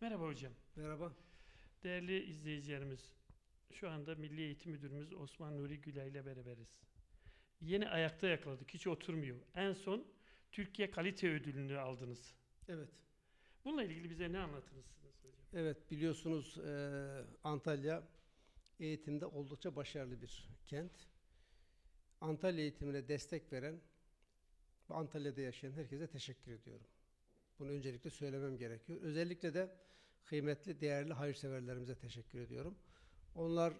Merhaba hocam. Merhaba. Değerli izleyicilerimiz, şu anda Milli Eğitim Müdürümüz Osman Nuri Gülay ile beraberiz. Yeni ayakta yakaladık, hiç oturmuyor. En son Türkiye Kalite Ödülünü aldınız. Evet. Bununla ilgili bize ne anlatırsınız hocam? Evet biliyorsunuz e, Antalya eğitimde oldukça başarılı bir kent. Antalya eğitimine destek veren ve Antalya'da yaşayan herkese teşekkür ediyorum. Bunu öncelikle söylemem gerekiyor. Özellikle de kıymetli, değerli hayırseverlerimize teşekkür ediyorum. Onlar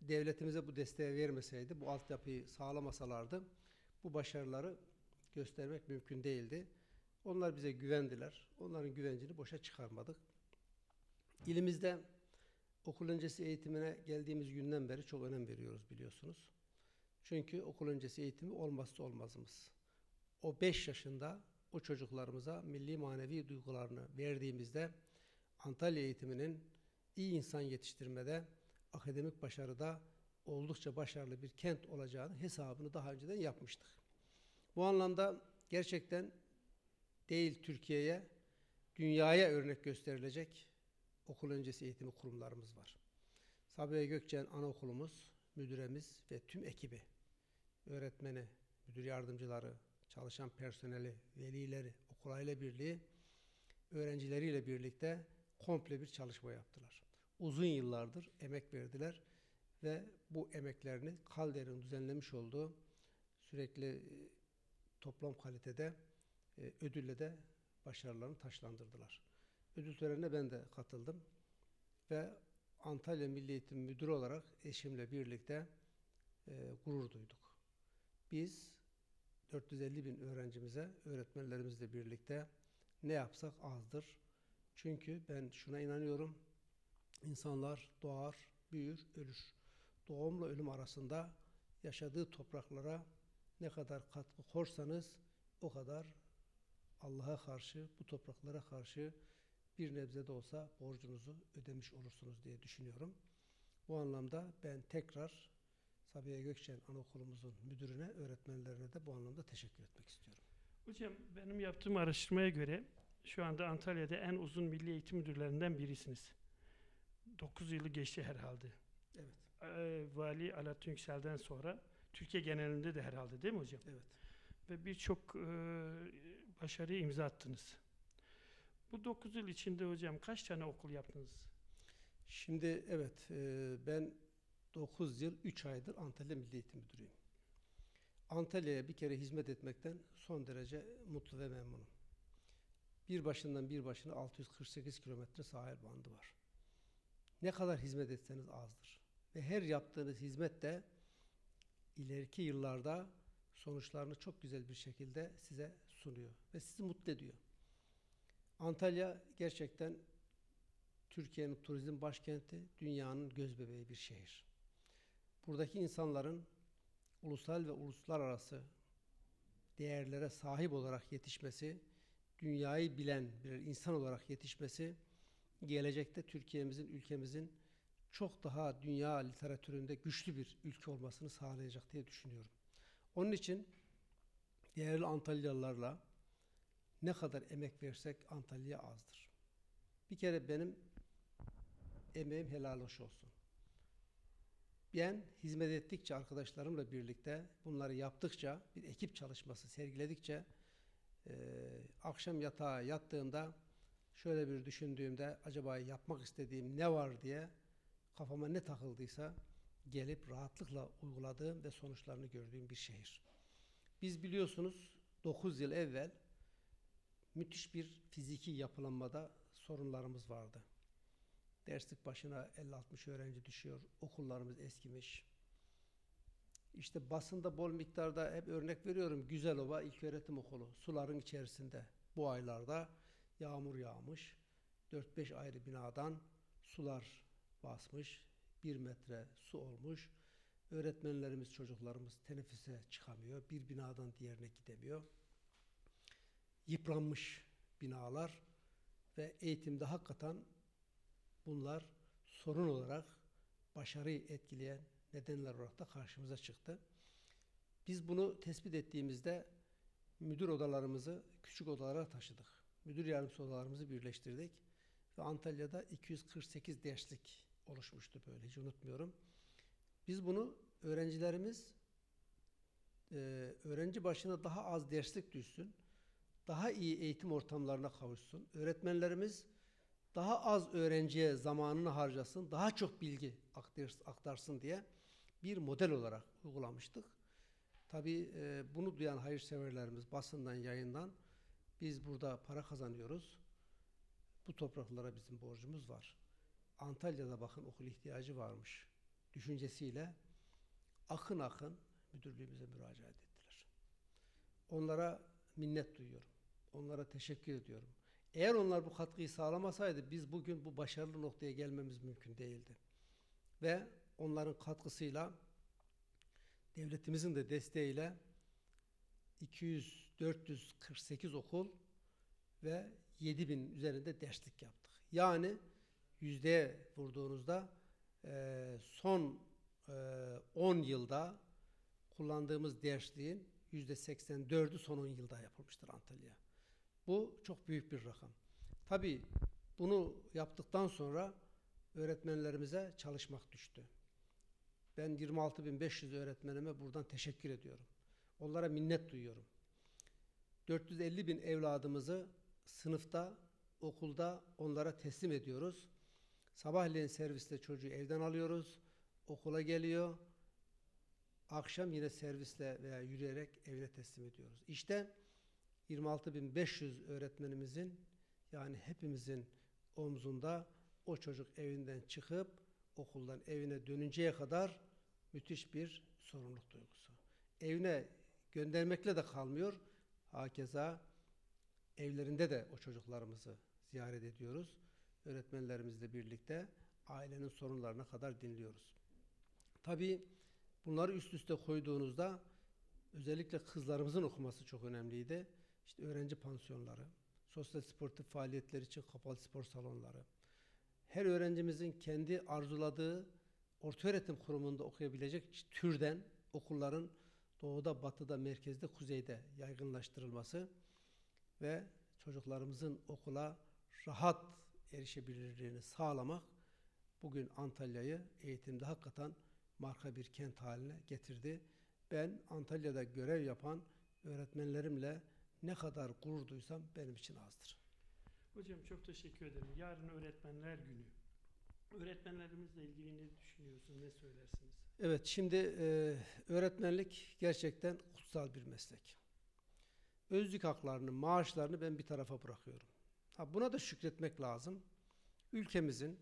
devletimize bu desteği vermeseydi, bu altyapıyı sağlamasalardı bu başarıları göstermek mümkün değildi. Onlar bize güvendiler. Onların güvencini boşa çıkarmadık. İlimizde okul öncesi eğitimine geldiğimiz günden beri çok önem veriyoruz biliyorsunuz. Çünkü okul öncesi eğitimi olmazsa olmazımız. O 5 yaşında o çocuklarımıza milli manevi duygularını verdiğimizde Antalya eğitiminin iyi insan yetiştirmede, akademik başarıda oldukça başarılı bir kent olacağını hesabını daha önceden yapmıştık. Bu anlamda gerçekten değil Türkiye'ye, dünyaya örnek gösterilecek okul öncesi eğitimi kurumlarımız var. Sabiha Gökçen Anaokulumuz, müdüremiz ve tüm ekibi, öğretmeni, müdür yardımcıları, çalışan personeli, velileri, okul aile birliği, öğrencileriyle birlikte komple bir çalışma yaptılar. Uzun yıllardır emek verdiler ve bu emeklerini Kalder'in düzenlemiş olduğu sürekli e, toplam kalitede e, ödülle de başarılarını taşlandırdılar. Ödül törenine ben de katıldım ve Antalya Milli Eğitim Müdürü olarak eşimle birlikte e, gurur duyduk. Biz 450 bin öğrencimize, öğretmenlerimizle birlikte ne yapsak azdır. Çünkü ben şuna inanıyorum, insanlar doğar, büyür, ölür. Doğumla ölüm arasında yaşadığı topraklara ne kadar katkı korsanız o kadar Allah'a karşı, bu topraklara karşı bir nebze de olsa borcunuzu ödemiş olursunuz diye düşünüyorum. Bu anlamda ben tekrar Sabiha Gökçen Anaokulumuzun müdürüne, öğretmenlerine de bu anlamda teşekkür etmek istiyorum. Hocam benim yaptığım araştırmaya göre şu anda Antalya'da en uzun milli eğitim müdürlerinden birisiniz. 9 yılı geçti herhalde. Evet. Ee, Vali Alaaddin Yüksel'den sonra Türkiye genelinde de herhalde değil mi hocam? Evet. Ve birçok e, başarıya imza attınız. Bu 9 yıl içinde hocam kaç tane okul yaptınız? Şimdi evet e, ben 9 yıl 3 aydır Antalya Milli Eğitim Müdürüyüm. Antalya'ya bir kere hizmet etmekten son derece mutlu ve memnunum. Bir başından bir başına 648 kilometre sahil bandı var. Ne kadar hizmet etseniz azdır. Ve her yaptığınız hizmet de ileriki yıllarda sonuçlarını çok güzel bir şekilde size sunuyor ve sizi mutlu ediyor. Antalya gerçekten Türkiye'nin turizm başkenti, dünyanın gözbebeği bir şehir. Buradaki insanların ulusal ve uluslararası değerlere sahip olarak yetişmesi, dünyayı bilen bir insan olarak yetişmesi, gelecekte Türkiye'mizin, ülkemizin çok daha dünya literatüründe güçlü bir ülke olmasını sağlayacak diye düşünüyorum. Onun için değerli Antalyalılarla ne kadar emek versek Antalya azdır. Bir kere benim emeğim helal hoş olsun. Ben hizmet ettikçe arkadaşlarımla birlikte bunları yaptıkça bir ekip çalışması sergiledikçe e, akşam yatağa yattığımda şöyle bir düşündüğümde acaba yapmak istediğim ne var diye kafama ne takıldıysa gelip rahatlıkla uyguladığım ve sonuçlarını gördüğüm bir şehir. Biz biliyorsunuz 9 yıl evvel müthiş bir fiziki yapılanmada sorunlarımız vardı. Derslik başına 50-60 öğrenci düşüyor. Okullarımız eskimiş. İşte basında bol miktarda hep örnek veriyorum. Güzelova İlköğretim Okulu suların içerisinde bu aylarda yağmur yağmış. 4-5 ayrı binadan sular basmış. Bir metre su olmuş. Öğretmenlerimiz, çocuklarımız teneffüse çıkamıyor. Bir binadan diğerine gidemiyor. Yıpranmış binalar ve eğitimde hakikaten bunlar sorun olarak başarıyı etkileyen nedenler olarak da karşımıza çıktı. Biz bunu tespit ettiğimizde müdür odalarımızı küçük odalara taşıdık. Müdür yardımcısı odalarımızı birleştirdik ve Antalya'da 248 derslik oluşmuştu böyle hiç unutmuyorum. Biz bunu öğrencilerimiz e, öğrenci başına daha az derslik düşsün, daha iyi eğitim ortamlarına kavuşsun. Öğretmenlerimiz daha az öğrenciye zamanını harcasın, daha çok bilgi aktar- aktarsın diye bir model olarak uygulamıştık. Tabii e, bunu duyan hayırseverlerimiz basından, yayından biz burada para kazanıyoruz. Bu topraklara bizim borcumuz var. Antalya'da bakın okul ihtiyacı varmış düşüncesiyle akın akın müdürlüğümüze müracaat ettiler. Onlara minnet duyuyorum. Onlara teşekkür ediyorum. Eğer onlar bu katkıyı sağlamasaydı biz bugün bu başarılı noktaya gelmemiz mümkün değildi. Ve onların katkısıyla devletimizin de desteğiyle 200 448 okul ve 7000 üzerinde derslik yaptık. Yani yüzdeye vurduğunuzda eee, son eee, 10 yılda kullandığımız dersliğin yüzde 84'ü son 10 yılda yapılmıştır Antalya. Bu çok büyük bir rakam. Tabii bunu yaptıktan sonra öğretmenlerimize çalışmak düştü. Ben 26.500 öğretmenime buradan teşekkür ediyorum. Onlara minnet duyuyorum. 450 bin evladımızı sınıfta, okulda onlara teslim ediyoruz. Sabahleyin serviste çocuğu evden alıyoruz, okula geliyor. Akşam yine servisle veya yürüyerek evine teslim ediyoruz. İşte 26.500 öğretmenimizin yani hepimizin omzunda o çocuk evinden çıkıp okuldan evine dönünceye kadar müthiş bir sorumluluk duygusu. Evine göndermekle de kalmıyor. Hakeza evlerinde de o çocuklarımızı ziyaret ediyoruz. Öğretmenlerimizle birlikte ailenin sorunlarına kadar dinliyoruz. Tabii bunları üst üste koyduğunuzda özellikle kızlarımızın okuması çok önemliydi. İşte öğrenci pansiyonları, sosyal sportif faaliyetler için kapalı spor salonları, her öğrencimizin kendi arzuladığı ortaöğretim kurumunda okuyabilecek türden okulların doğuda, batıda, merkezde, kuzeyde yaygınlaştırılması ve çocuklarımızın okula rahat erişebilirliğini sağlamak bugün Antalya'yı eğitimde hakikaten marka bir kent haline getirdi. Ben Antalya'da görev yapan öğretmenlerimle ne kadar gurur duysam benim için azdır. Hocam çok teşekkür ederim. Yarın Öğretmenler Günü. Öğretmenlerimizle ilgili ne düşünüyorsunuz, ne söylersiniz? Evet, şimdi e, öğretmenlik gerçekten kutsal bir meslek. Özlük haklarını, maaşlarını ben bir tarafa bırakıyorum. Ha, buna da şükretmek lazım. Ülkemizin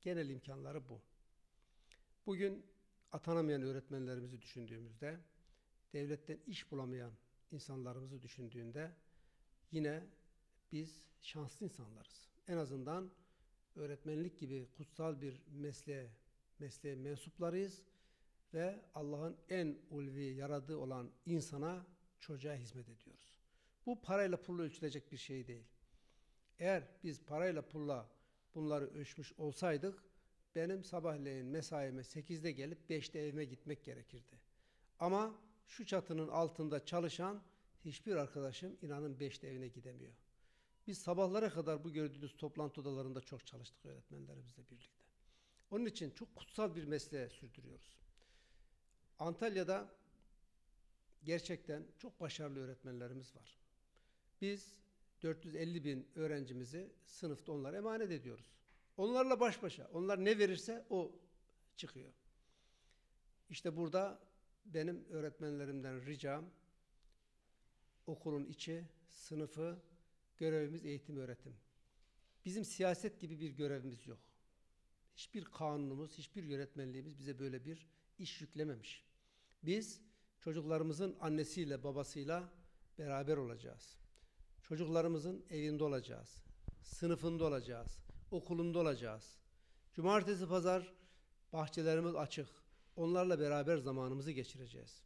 genel imkanları bu. Bugün atanamayan öğretmenlerimizi düşündüğümüzde, devletten iş bulamayan insanlarımızı düşündüğünde yine biz şanslı insanlarız. En azından öğretmenlik gibi kutsal bir mesleğe mesleğe mensuplarıyız ve Allah'ın en ulvi yaradığı olan insana, çocuğa hizmet ediyoruz. Bu parayla pulla ölçülecek bir şey değil. Eğer biz parayla pulla bunları ölçmüş olsaydık, benim sabahleyin mesaime 8'de gelip 5'te evime gitmek gerekirdi. Ama şu çatının altında çalışan hiçbir arkadaşım inanın 5'te evine gidemiyor. Biz sabahlara kadar bu gördüğünüz toplantı odalarında çok çalıştık öğretmenlerimizle birlikte. Onun için çok kutsal bir mesleğe sürdürüyoruz. Antalya'da gerçekten çok başarılı öğretmenlerimiz var. Biz 450 bin öğrencimizi sınıfta onlara emanet ediyoruz. Onlarla baş başa. Onlar ne verirse o çıkıyor. İşte burada benim öğretmenlerimden ricam okulun içi, sınıfı, görevimiz eğitim öğretim. Bizim siyaset gibi bir görevimiz yok. Hiçbir kanunumuz, hiçbir yönetmenliğimiz bize böyle bir iş yüklememiş. Biz çocuklarımızın annesiyle babasıyla beraber olacağız. Çocuklarımızın evinde olacağız. Sınıfında olacağız. Okulunda olacağız. Cumartesi pazar bahçelerimiz açık. Onlarla beraber zamanımızı geçireceğiz.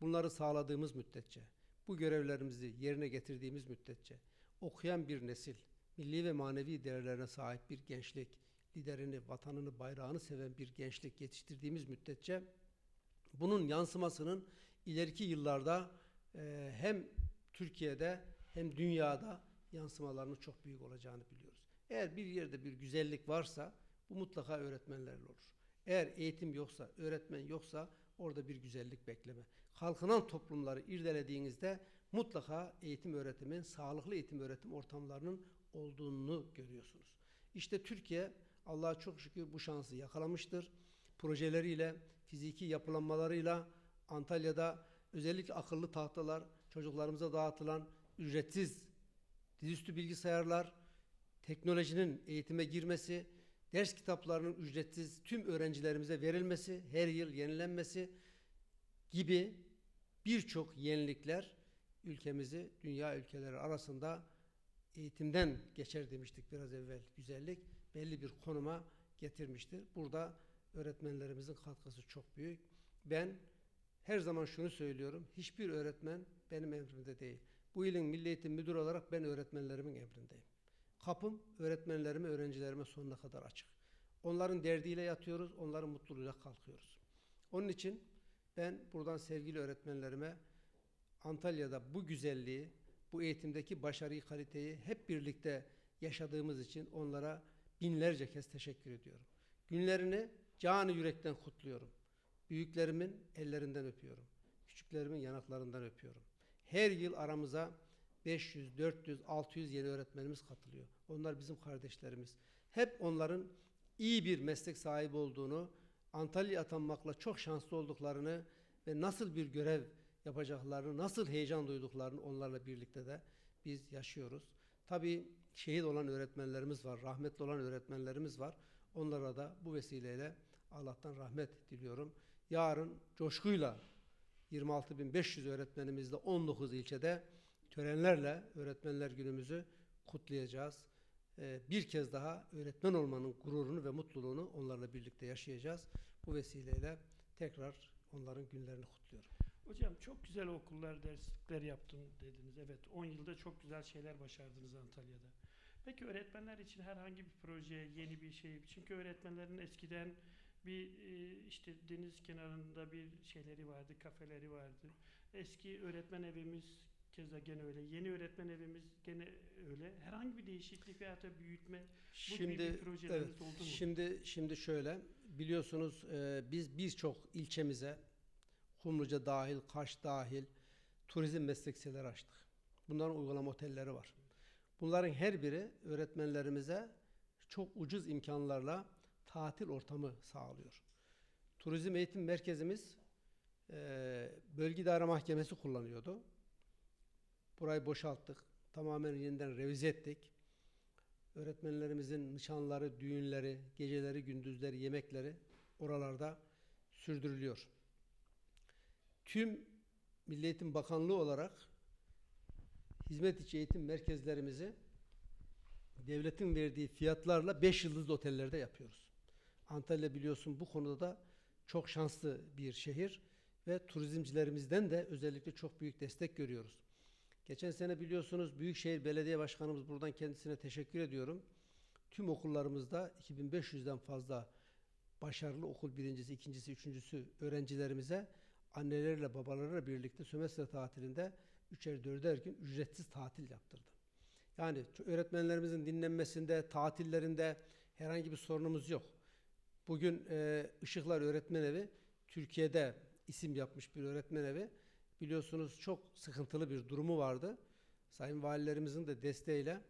Bunları sağladığımız müddetçe, bu görevlerimizi yerine getirdiğimiz müddetçe okuyan bir nesil, milli ve manevi değerlerine sahip bir gençlik, liderini, vatanını, bayrağını seven bir gençlik yetiştirdiğimiz müddetçe bunun yansımasının ileriki yıllarda e, hem Türkiye'de hem dünyada yansımalarının çok büyük olacağını biliyoruz. Eğer bir yerde bir güzellik varsa bu mutlaka öğretmenlerle olur. Eğer eğitim yoksa, öğretmen yoksa orada bir güzellik bekleme. Kalkınan toplumları irdelediğinizde mutlaka eğitim öğretimin, sağlıklı eğitim öğretim ortamlarının olduğunu görüyorsunuz. İşte Türkiye Allah'a çok şükür bu şansı yakalamıştır. Projeleriyle, fiziki yapılanmalarıyla Antalya'da özellikle akıllı tahtalar, çocuklarımıza dağıtılan ücretsiz dizüstü bilgisayarlar, teknolojinin eğitime girmesi, ders kitaplarının ücretsiz tüm öğrencilerimize verilmesi, her yıl yenilenmesi gibi birçok yenilikler ülkemizi dünya ülkeleri arasında eğitimden geçer demiştik biraz evvel güzellik belli bir konuma getirmiştir. Burada öğretmenlerimizin katkısı çok büyük. Ben her zaman şunu söylüyorum. Hiçbir öğretmen benim emrimde değil. Bu ilin Milli Eğitim Müdürü olarak ben öğretmenlerimin emrindeyim. Kapım öğretmenlerime, öğrencilerime sonuna kadar açık. Onların derdiyle yatıyoruz, onların mutluluğuyla kalkıyoruz. Onun için ben buradan sevgili öğretmenlerime Antalya'da bu güzelliği, bu eğitimdeki başarıyı, kaliteyi hep birlikte yaşadığımız için onlara binlerce kez teşekkür ediyorum. Günlerini canı yürekten kutluyorum. Büyüklerimin ellerinden öpüyorum. Küçüklerimin yanaklarından öpüyorum. Her yıl aramıza 500, 400, 600 yeni öğretmenimiz katılıyor. Onlar bizim kardeşlerimiz. Hep onların iyi bir meslek sahibi olduğunu, Antalya'ya atanmakla çok şanslı olduklarını ve nasıl bir görev yapacaklarını, nasıl heyecan duyduklarını onlarla birlikte de biz yaşıyoruz. Tabii şehit olan öğretmenlerimiz var, rahmetli olan öğretmenlerimiz var. Onlara da bu vesileyle Allah'tan rahmet diliyorum. Yarın coşkuyla 26.500 öğretmenimizle 19 ilçede törenlerle öğretmenler günümüzü kutlayacağız. Ee, bir kez daha öğretmen olmanın gururunu ve mutluluğunu onlarla birlikte yaşayacağız. Bu vesileyle tekrar onların günlerini kutluyorum. Hocam çok güzel okullar, derslikler yaptım dediniz. Evet 10 yılda çok güzel şeyler başardınız Antalya'da. Peki öğretmenler için herhangi bir proje, yeni bir şey. Çünkü öğretmenlerin eskiden bir e, işte deniz kenarında bir şeyleri vardı, kafeleri vardı. Eski öğretmen evimiz keza gene öyle. Yeni öğretmen evimiz gene öyle. Herhangi bir değişiklik veya da büyütme bu gibi bir Şimdi projeleriniz evet, oldu mu? şimdi şimdi şöyle biliyorsunuz e, biz birçok ilçemize Kumluca dahil, Kaş dahil turizm meslek liseleri açtık. Bunların uygulama otelleri var. Bunların her biri öğretmenlerimize çok ucuz imkanlarla tatil ortamı sağlıyor. Turizm eğitim merkezimiz e, bölge idare mahkemesi kullanıyordu. Burayı boşalttık. Tamamen yeniden revize ettik. Öğretmenlerimizin nişanları, düğünleri, geceleri, gündüzleri, yemekleri oralarda sürdürülüyor. Tüm Milli Eğitim Bakanlığı olarak hizmet içi eğitim merkezlerimizi devletin verdiği fiyatlarla 5 yıldızlı otellerde yapıyoruz. Antalya biliyorsun bu konuda da çok şanslı bir şehir ve turizmcilerimizden de özellikle çok büyük destek görüyoruz. Geçen sene biliyorsunuz Büyükşehir Belediye Başkanımız buradan kendisine teşekkür ediyorum. Tüm okullarımızda 2500'den fazla başarılı okul birincisi, ikincisi, üçüncüsü öğrencilerimize anneleriyle babalarıyla birlikte sömestr tatilinde üçer dörder gün ücretsiz tatil yaptırdı. Yani öğretmenlerimizin dinlenmesinde, tatillerinde herhangi bir sorunumuz yok. Bugün e, Işıklar Öğretmen Evi Türkiye'de isim yapmış bir öğretmen evi. Biliyorsunuz çok sıkıntılı bir durumu vardı. Sayın valilerimizin de desteğiyle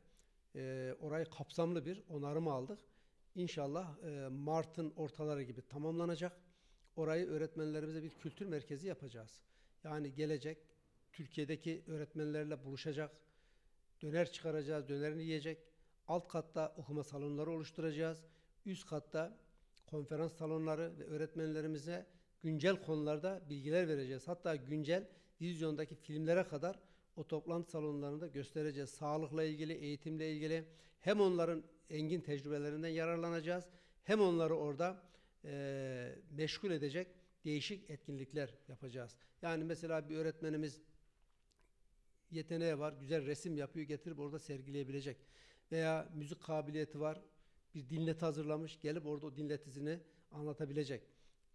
e, orayı kapsamlı bir onarım aldık. İnşallah e, Mart'ın ortaları gibi tamamlanacak. Orayı öğretmenlerimize bir kültür merkezi yapacağız. Yani gelecek Türkiye'deki öğretmenlerle buluşacak, döner çıkaracağız, dönerini yiyecek. Alt katta okuma salonları oluşturacağız. Üst katta konferans salonları ve öğretmenlerimize güncel konularda bilgiler vereceğiz. Hatta güncel vizyondaki filmlere kadar o toplantı salonlarında göstereceğiz. Sağlıkla ilgili, eğitimle ilgili hem onların engin tecrübelerinden yararlanacağız hem onları orada e, meşgul edecek değişik etkinlikler yapacağız. Yani mesela bir öğretmenimiz yeteneği var, güzel resim yapıyor, getirip orada sergileyebilecek. Veya müzik kabiliyeti var, bir dinleti hazırlamış, gelip orada o dinletisini anlatabilecek.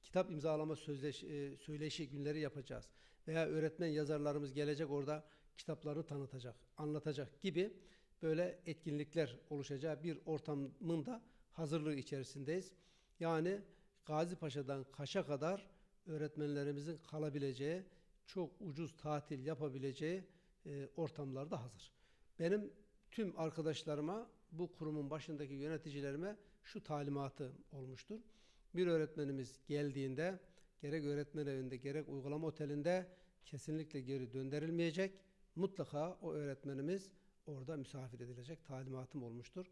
Kitap imzalama sözleş, e, söyleşi günleri yapacağız. Veya öğretmen yazarlarımız gelecek orada kitaplarını tanıtacak, anlatacak gibi böyle etkinlikler oluşacağı bir ortamın da hazırlığı içerisindeyiz. Yani Gazi Paşa'dan Kaş'a kadar öğretmenlerimizin kalabileceği, çok ucuz tatil yapabileceği e, ortamlar da hazır. Benim tüm arkadaşlarıma, bu kurumun başındaki yöneticilerime şu talimatı olmuştur. Bir öğretmenimiz geldiğinde gerek öğretmen evinde gerek uygulama otelinde kesinlikle geri döndürülmeyecek. Mutlaka o öğretmenimiz orada misafir edilecek talimatım olmuştur.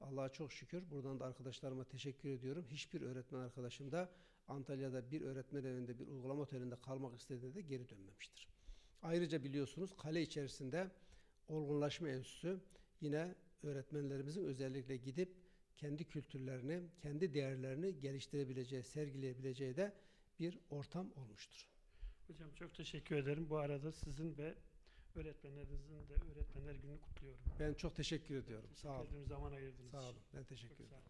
Allah'a çok şükür. Buradan da arkadaşlarıma teşekkür ediyorum. Hiçbir öğretmen arkadaşım da Antalya'da bir öğretmen evinde bir uygulama otelinde kalmak istediğinde de geri dönmemiştir. Ayrıca biliyorsunuz kale içerisinde olgunlaşma enstitüsü yine öğretmenlerimizin özellikle gidip kendi kültürlerini, kendi değerlerini geliştirebileceği, sergileyebileceği de bir ortam olmuştur. Hocam çok teşekkür ederim. Bu arada sizin ve öğretmenlerinizin de öğretmenler gününü kutluyorum. Ben çok teşekkür ediyorum. Sağ olun. Teşekkür ederim zaman ayırdınız. Sağ olun. Ben teşekkür Çok ederim.